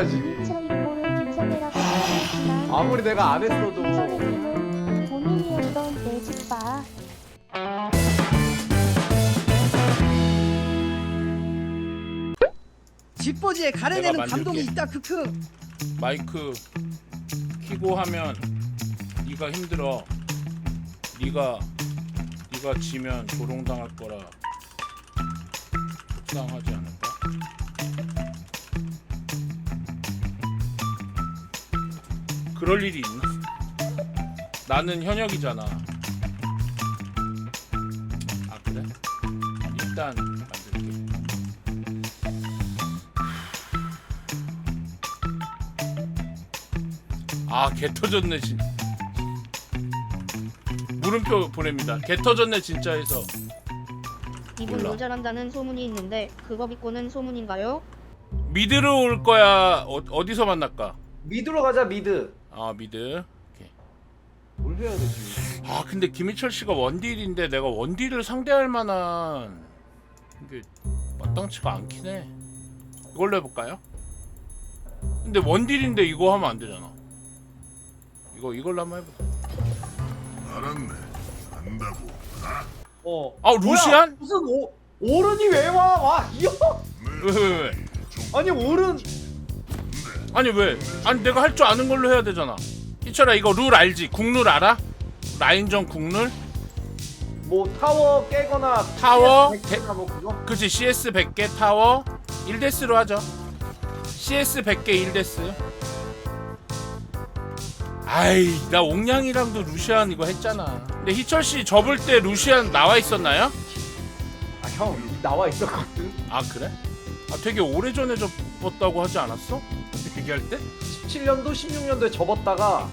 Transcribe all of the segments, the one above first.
해야지. 하지만 아무리 내가 안 했어도. 본인이었던 내 집봐. 뒷보지에 가래내는 내가 감동이. 있다 크크 마이크 키고 하면 네가 힘들어. 네가 네가 지면 조롱당할 거라 속상하지 않을까? 그럴 일이 있나? 나는 현역이잖아. 아 그래? 일단 만들게. 아, 개 터졌네, 진. 물음표 보냅니다. 개 터졌네, 진짜에서. 이분 몰라. 모자란다는 소문이 있는데 그거 믿고는 소문인가요? 미드로 올 거야. 어, 어디서 만날까? 미드로 가자 미드. 아, 미드. 오케이. 뭘 해야 되지? 아, 근데 김희철 씨가 원딜인데 내가 원딜을 상대할 만한 이게 마땅치가 않긴 해. 이걸로 해볼까요? 근데 원딜인데 이거 하면 안 되잖아. 이거 이걸로 한번 해보자. 알았네. 안다고. 어. 아, 루시안? 뭐야? 무슨 오 오른이 왜 와? 와 이어? 왜, 왜, 왜? 아니 오른 아니 왜? 아니 내가 할 줄 아는 걸로 해야 되잖아. 희철아 이거 룰 알지? 국룰 알아? 라인전 국룰? 뭐 타워 깨거나 타워, 깨거나 뭐 그거? 그치 CS 100개 타워 1데스로 하죠. CS 100개 1데스. 아이 나 옥냥이랑도 루시안 이거 했잖아. 근데 희철 씨 접을 때 루시안 나와 있었나요? 아형 나와 있었거든. 아 그래? 아 되게 오래 전에 접었다고 하지 않았어? 얘기할 때? 17년도 16년도에 접었다가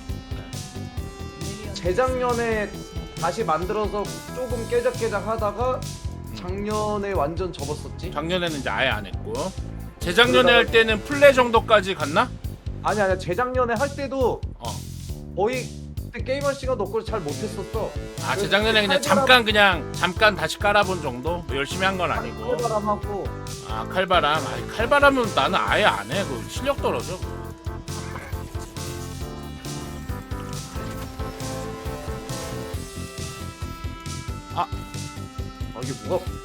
재작년에 다시 만들어서 조금 깨작깨작 하다가 작년에 완전 접었었지. 작년에는 이제 아예 안 했고 재작년에 할 때는 플레 정도까지 갔나? 아니 아니 재작년에 할 때도 어. 거의 그때 게임할 시간도 없고 잘 못했었어. 아 재작년에 그냥 잠깐 그냥 잠깐 다시 깔아본 정도 뭐 열심히 한 건 아니고 칼바람하고 아 칼바람. 아 칼바람은 나는 아예 안해 그 실력 떨어져. 그거. 아 이게 뭐가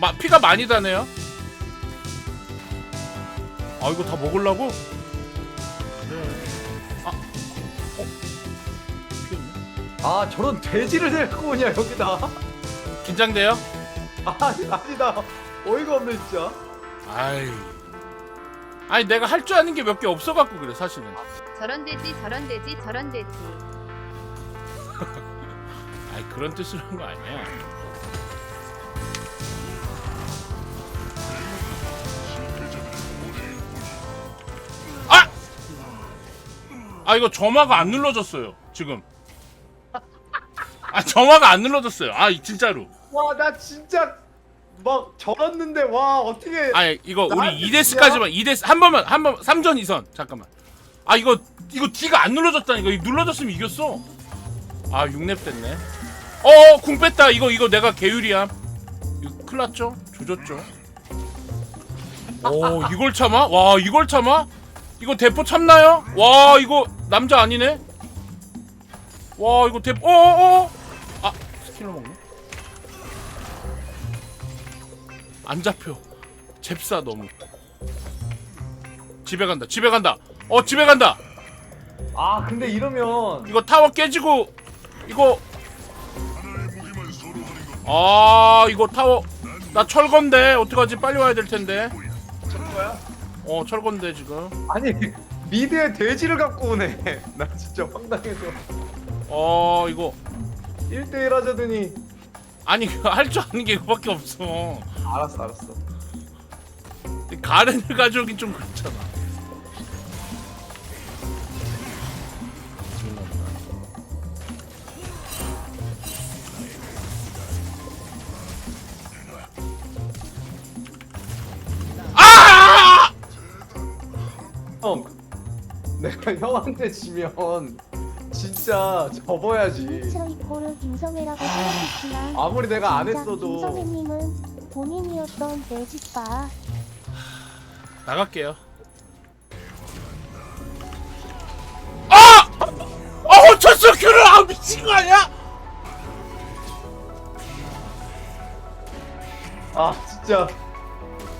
마, 피가 많이 다네요? 아 이거 다 먹으려고? 아 저런 돼지를 데리고 오냐 여기다. 긴장돼요? 아니 아니다. 어이가 없네 진짜. 아이 아니 내가 할 줄 아는 게 몇 개 없어갖고 그래 사실은 저런 돼지 저런 돼지 저런 돼지 아이 그런 뜻으로 한 거 아니야 아! 아 이거 점화가 안 눌러졌어요 지금 아 점화가 안 눌러졌어요. 아 진짜로. 와 나 진짜 막 절었는데 와 어떻게 아 이거 우리 나한테 2데스까지만 2데스 한 번만 한 번 3전 2선. 잠깐만. 아 이거 이거 D가 안 눌러졌다니까. 이거 눌러졌으면 이겼어. 아 6렙 됐네. 어 궁 뺐다. 이거 이거 내가 개유리함 이거 큰일 났죠? 조졌죠? 오 이걸 참아? 와 이걸 참아? 이거 대포 참나요? 와 이거 남자 아니네? 와 이거 대포 어 어어. 아 스킬로 먹네? 안 잡혀. 잽싸 너무. 집에 간다 집에 간다. 어 집에 간다! 아 근데 이러면 이거 타워 깨지고 이거. 아 이거 타워. 나 철건데 어떡하지? 빨리 와야 될 텐데. 거야? 어 철건데 지금. 아니 미드에 돼지를 갖고 오네. 나 진짜 황당해서. 어 이거 1대1 하자더니 아니 할 줄 아는 게 이거밖에 없어 알았어 알았어. 가렌을 가져오긴 좀 그렇잖아 아! 형 내가 형한테 지면 진짜 접어야지. 트로이 코르 김성애라고 생각했지만 아무리 내가 안 했어도 김성애님은 본인이었던 내 집봐. 나갈게요. 아! 아 혼쳤어 큐를 아 미친 거 아니야? 아 진짜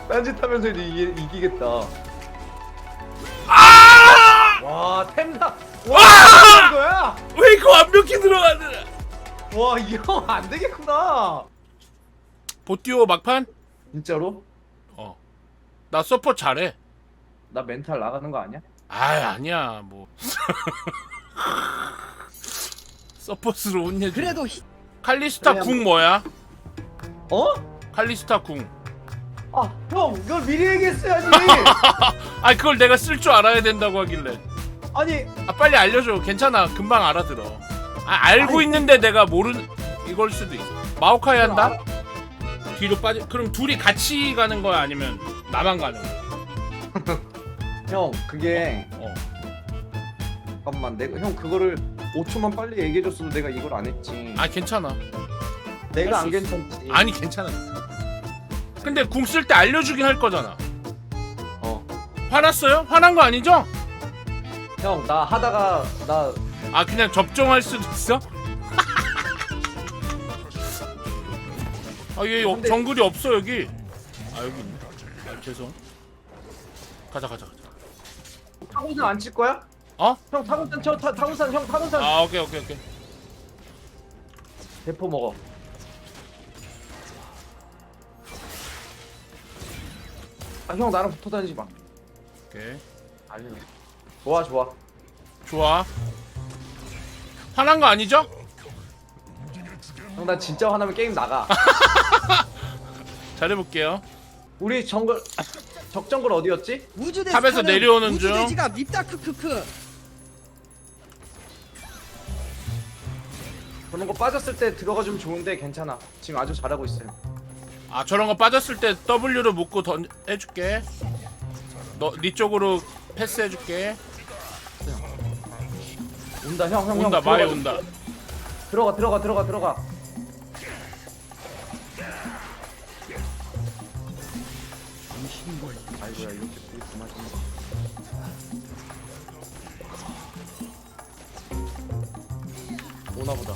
딴짓하면서 이기, 이기겠다. 아! 와 템사 와! 와 거야? 왜 이거 완벽히 들어가는? 와 이 형 안 되겠구나. 보띠오 막판? 진짜로? 어. 나 서포 잘해. 나 멘탈 나가는 거 아니야? 아 아니야 뭐. 서포스로 혼내줘. 그래도 칼리스타 그래야 궁 뭐야? 어? 칼리스타 궁. 아 형 이걸 미리 얘기했어야지. 아 그걸 내가 쓸 줄 알아야 된다고 하길래. 아니 아 빨리 알려줘. 괜찮아. 금방 알아들어. 아 알고 있는데 내가 모르는 이걸 수도 있어. 마오카이 한다? 뒤로 빠져. 그럼 둘이 같이 가는 거야 아니면 나만 가는 거야? 형 그게 어. 잠깐만 내가 형 그거를 5초만 빨리 얘기해줬어도 내가 이걸 안 했지. 아 괜찮아. 내가 할수 안 있어. 괜찮지. 아니 괜찮아. 근데 궁 쓸 때 알려주긴 할 거잖아. 어. 화났어요? 화난 거 아니죠? 형 나 하다가 나 아 그냥 접종할 수도 있어? 아얘 근데- 정글이 없어 여기. 아 여기 있네. 아 죄송. 가자 가자 가자. 타곤산 안 칠 거야? 어? 형 타곤산 쳐 타, 타곤산 형 타곤산 아 오케이 오케이 오케이. 대포 먹어. 아 형 나랑 붙어 다니지 마. 오케이. 아니. 좋아 좋아. 좋아. 화난 거 아니죠? 형 나 진짜 화나면 게임 나가. 잘해볼게요. 우리 정글 적정글 어디였지? 우주대 탑에서 내려오는 중. 우주돼지가 밉다 크크크 그런 거 빠졌을 때 들어가 주면 좋은데 괜찮아. 지금 아주 잘하고 있어요. 아 저런 거 빠졌을 때 W로 묶고 던 해줄게. 너네 쪽으로 패스해줄게. 온다 형형 형. 온다 들어가, 마이 온다. 들어가 들어가 들어가 들어가. 아이고야 이렇게 되게 그만좀 오나 보다.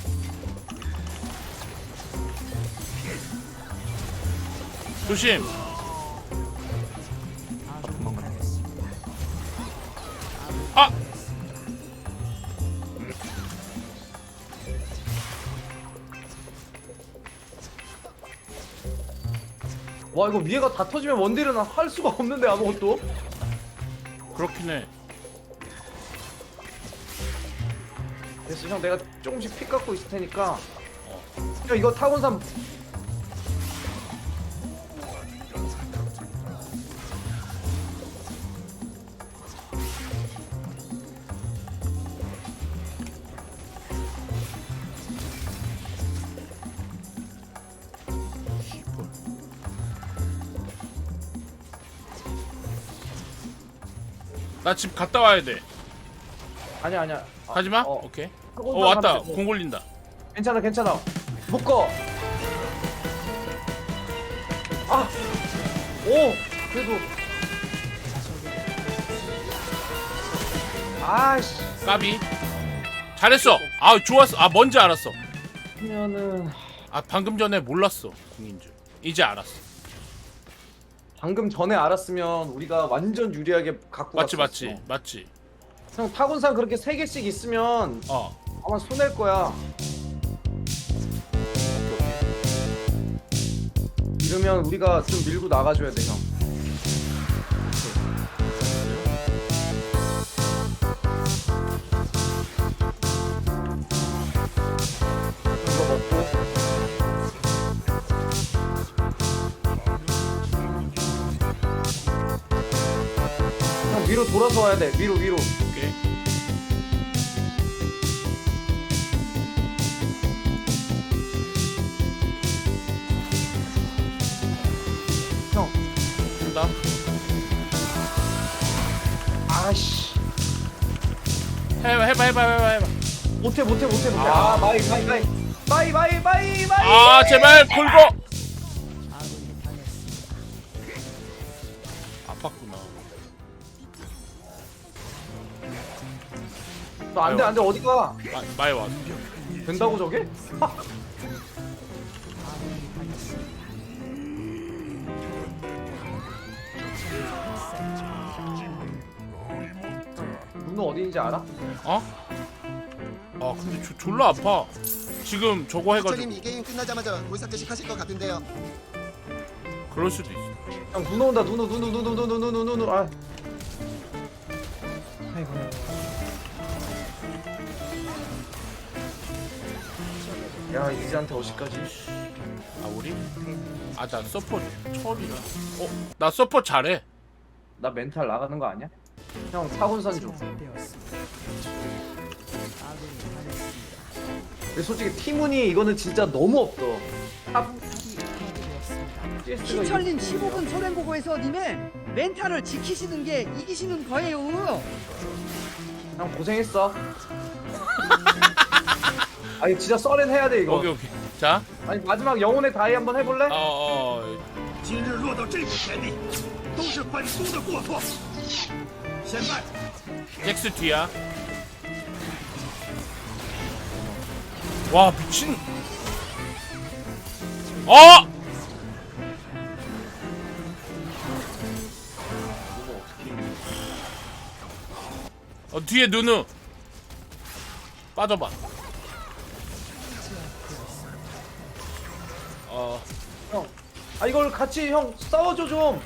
조심. 아 와 이거 위에가 다 터지면 원딜은 할 수가 없는데 아무것도. 그렇긴 해. 됐어 형 내가 조금씩 피 깎고 있을 테니까. 형 이거 타곤산 나 집 갔다 와야 돼. 아니야 아니야. 아, 가지 마. 어, 오케이. 어 왔다. 가면 돼. 공 걸린다. 괜찮아 괜찮아. 묶어. 아. 오 그래도. 아씨. 까비. 잘했어. 아 좋았어. 아 뭔지 알았어. 그러면은 아 방금 전에 몰랐어. 궁인 줄. 이제 알았어. 방금 전에 알았으면 우리가 완전 유리하게 갖고 맞지 갔었어. 맞지 맞지. 형 타곤산 그렇게 세 개씩 있으면 어. 아마 손해일 거야. 이러면 우리가 좀 밀고 나가줘야 돼 형. 위로 돌아서 와야 돼. 위로 위로. 오케이. 형. 한다. 아씨. 해봐 해봐 해봐 해봐 해봐. 못해 못해 못해 못해 아 마이 마이 마이 마이 마이 마이 마이 아 제발 굴고 너 안돼 안돼. 어디가? 마, 마이 왔어 된다고 저게? 누누 어디 있는지 알아? 어? 아 근데 저, 졸라 아파. 지금 저거 해가지고. 이 게임 끝나자마자 물사태식 하실 것 같은데요. 그럴 수도 있어. 형 누누 온다. 누누 누누 누누 누누 누누 누누 아 아이고 야 이지한테 어시까지 아 우리? 아 나 서포 철이라 어? 나 서포 잘해 나 멘탈 나가는 거 아니야? 형 사군선 좀 근데 솔직히 티문이 이거는 진짜 너무 없어 탑 CS가 신철님 이거 15분 소련 보고에서 님의 멘탈을 지키시는 게 이기시는 거예요. 형 고생했어 아니 진짜 썰엔 해야 돼 이거 오케이 오케이 자 아니 마지막 영혼의 다이 한번 해볼래? 어어 今日落到这步田地，都是本宗的过错。现在 잭스 뒤야 와 미친 어! 어 뒤에 누누 빠져봐 아 이걸 같이 형 싸워줘 좀.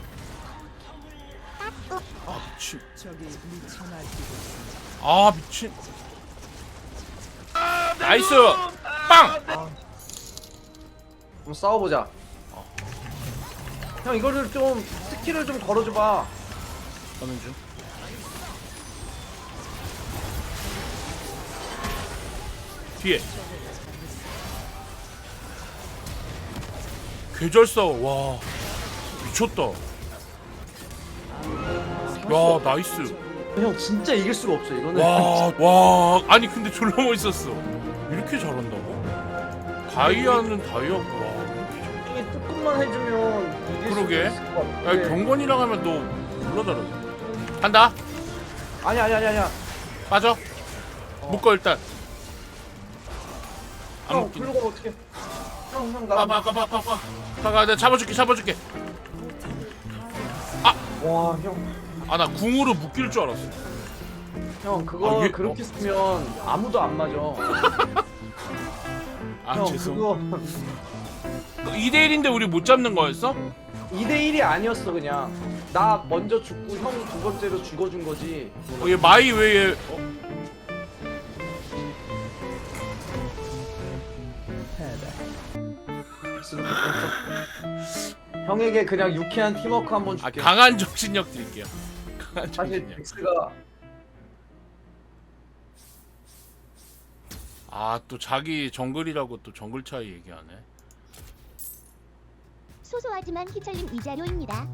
아 미친 아 미친 나이스 빵 한번 싸워보자. 형 이거를 좀 스킬을 좀 걸어줘봐. 가는 중 뒤에 괴절 싸워 와 미쳤다 야 나이스 형 진짜 이길 수가 없어 이거는. 와, 와, 아니 근데 졸라 멋있었어. 이렇게 잘한다고? 다이아는 다이아고 와. 이게 조금만 해주면 이길 그러게. 수 있을 것 야, 같아. 경건이랑 하면 너 졸라 잘하네. 간다. 아니 아니 아니 아니야. 빠져. 묶어 일단. 안 형 묶긴. 블루가 어떻게? 형형 나. 빠빠빠빠빠빠. 가가 내가 잡아줄게 잡아줄게. 와 형. 아 나 궁으로 묶일 줄 알았어. 형 그거 아, 얘- 그렇게 어. 쓰면 아무도 안 맞아. 아 형 죄송. 그거 2대 1인데 우리 못 잡는 거였어? 2대 1이 아니었어 그냥. 나 먼저 죽고 형 두 번째로 죽어준 거지. 어, 얘 마이 왜 얘? 어? 형에게 그냥 유쾌한 팀워크 한번 아 줄게. 강한 정신력 드릴게요. 강한 사실 정신력. 덱스가 아 또 자기 정글이라고 또 정글 차이 얘기하네. 소소하지만 희철님 이자료입니다.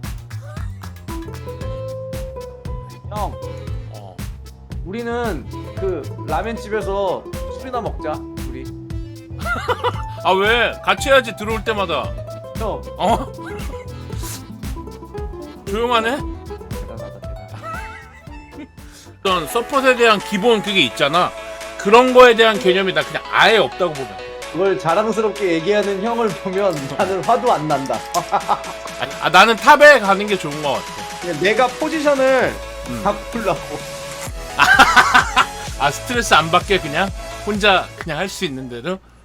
형 어. 우리는 그 라면 집에서 술이나 먹자. 아 왜? 같이 해야지 들어올 때마다. 형 어? 조용하네? 대단하다 대단. 어떤 서폿에 대한 기본 그게 있잖아. 그런 거에 대한 개념이 나 그냥 아예 없다고 보면. 돼. 그걸 자랑스럽게 얘기하는 형을 보면 나는 화도 안 난다. 아니, 아 나는 탑에 가는 게 좋은 것 같아. 그냥 내가 포지션을 음. 바꾸려고. 아 스트레스 안 받게 그냥 혼자 그냥 할 수 있는 대로.